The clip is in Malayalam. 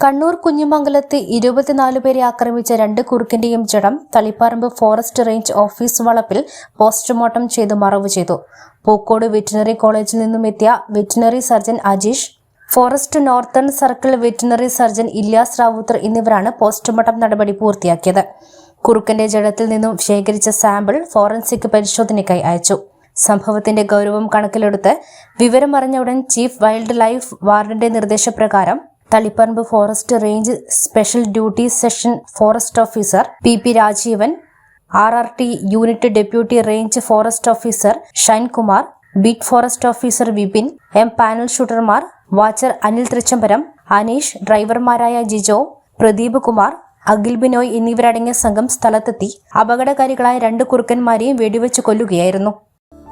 കണ്ണൂർ കുഞ്ഞിമംഗലത്ത് ഇരുപത്തിനാല് പേരെ ആക്രമിച്ച രണ്ട് കുറുക്കിന്റെയും ജഡം തളിപ്പറമ്പ് ഫോറസ്റ്റ് റേഞ്ച് ഓഫീസ് വളപ്പിൽ പോസ്റ്റ്മോർട്ടം ചെയ്ത് മറവ് ചെയ്തു. പൂക്കോട് വെറ്റിനറി കോളേജിൽ നിന്നും എത്തിയ veterinary surgeon Ajeesh forest northern circle veterinary surgeon Ilyas Ravuthar എന്നിവരാണ് പോസ്റ്റ്മോർട്ടം നടപടി പൂർത്തിയാക്കിയത്. കുറുക്കന്റെ ജഡത്തിൽ നിന്നും ശേഖരിച്ച സാമ്പിൾ ഫോറൻസിക് പരിശോധനയ്ക്കായി അയച്ചു. സംഭവത്തിന്റെ ഗൗരവം കണക്കിലെടുത്ത് വിവരമറിഞ്ഞ ഉടൻ ചീഫ് വൈൽഡ് ലൈഫ് വാർഡന്റെ നിർദ്ദേശപ്രകാരം Taliparamba forest range special duty section forest officer P P Rajeevan R R T unit deputy range forest officer Shainkumar beat forest officer Vipin M panel ഷൂട്ടർമാർ watcher Anil Thrichambaram Aneesh ഡ്രൈവർമാരായ ജിജോ പ്രദീപ് കുമാർ അഖിൽ ബിനോയ് എന്നിവരടങ്ങിയ സംഘം സ്ഥലത്തെത്തി അപകടകാരികളായ രണ്ട് കുറുക്കന്മാരെയും വെടിവെച്ച് കൊല്ലുകയായിരുന്നു.